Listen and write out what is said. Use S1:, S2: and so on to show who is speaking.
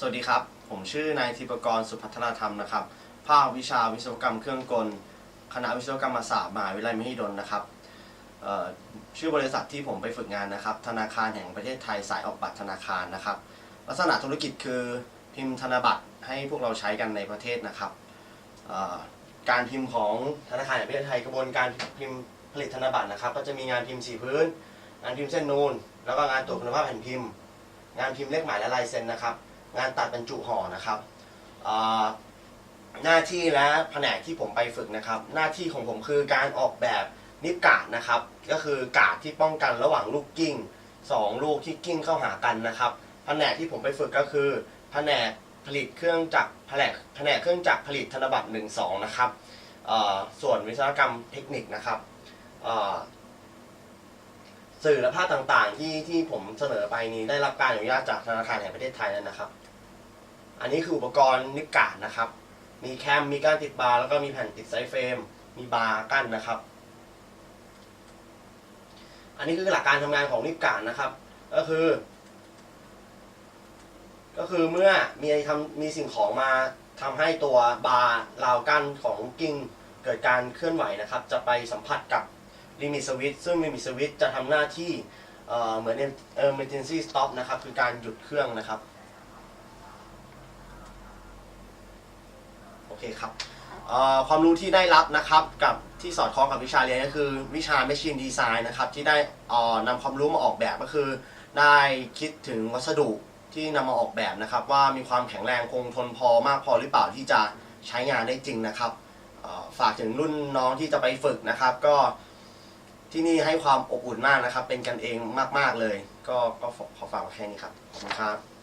S1: สวัสดีครับ ผมชื่อนายธิปกรสุพัฒนาธรรมนะครับ ภาควิชาวิศวกรรมเครื่องกล คณะวิศวกรรมศาสตร์มหาวิทยาลัยมหิดลนะครับชื่อบริษัทที่ผมไปฝึกงานนะครับ ธนาคารแห่งประเทศไทยสายออกบัตรธนาคารนะครับ ลักษณะธุรกิจคือพิมพ์ธนบัตรให้พวกเราใช้กันในประเทศนะครับ การพิมพ์ของธนาคารแห่งประเทศไทยกระบวนการพิมพ์ผลิตธนบัตรนะครับ ก็จะมีงานพิมพ์สีพื้น งานพิมพ์เส้นนูน แล้วก็งานตรวจคุณภาพแผ่นพิมพ์ งานพิมพ์เลขหมายและลายเซ็นนะครับ งานตัดบรรจุห่อนะครับหน้าที่และแผนกที่ผมไปฝึกนะครับ หน้าที่ของผมคือการออกแบบนิบกาดนะครับ ก็คือกาดที่ป้องกันระหว่างลูกกิ้งสองลูกที่กิ้งเข้าหากันนะครับแผนกที่ผมไปฝึกก็คือแผนกผลิตเครื่องจักรแผนกแผนกเครื่องจักรผลิตธนบัตร1 2นะครับส่วนวิศวกรรมเทคนิคนะครับ สื่อและภาพต่างๆ ที่ที่ผมเสนอไปนี้ได้รับการอนุญาตจากธนาคารแห่งประเทศไทยแล้วนะครับ อันนี้คืออุปกรณ์นิบการ์ดนะครับ มีแคม มีการติดบาร์แล้วก็มีแผ่นติดไซเฟรม มีบาร์กั้นนะครับ อันนี้คือหลักการทำงานของนิบการ์ดนะครับ ก็คือ ก็คือเมื่อมีทำมีสิ่งของมาทำให้ตัวบาร์ราวกั้นของกิ้งเกิดการเคลื่อนไหวนะครับ จะไปสัมผัสกับ ลิมิตสวิตซึ่งลิมิตสวิตจะทำหน้าที่เอ่อเหมือน emergency stop นะครับ คือการหยุดเครื่องนะครับ โอเคครับความรู้ที่ได้รับนะครับกับที่สอดคล้องกับวิชาเรียนก็คือวิชา Machine Design นะครับที่ได้นำความรู้มาออกแบบก็คือ ได้คิดถึงวัสดุที่นำมาออกแบบนะครับ ว่ามีความแข็งแรงคงทนพอมากพอหรือเปล่าที่จะใช้งานได้จริงนะครับฝากถึงรุ่นน้องที่จะไปฝึกนะครับ ก็ ที่นี่ให้ความอบอุ่นมากนะครับ เป็นกันเองมาก ๆเลย ก็ก็ขอฝากไว้แค่นี้ครับขอบคุณครับ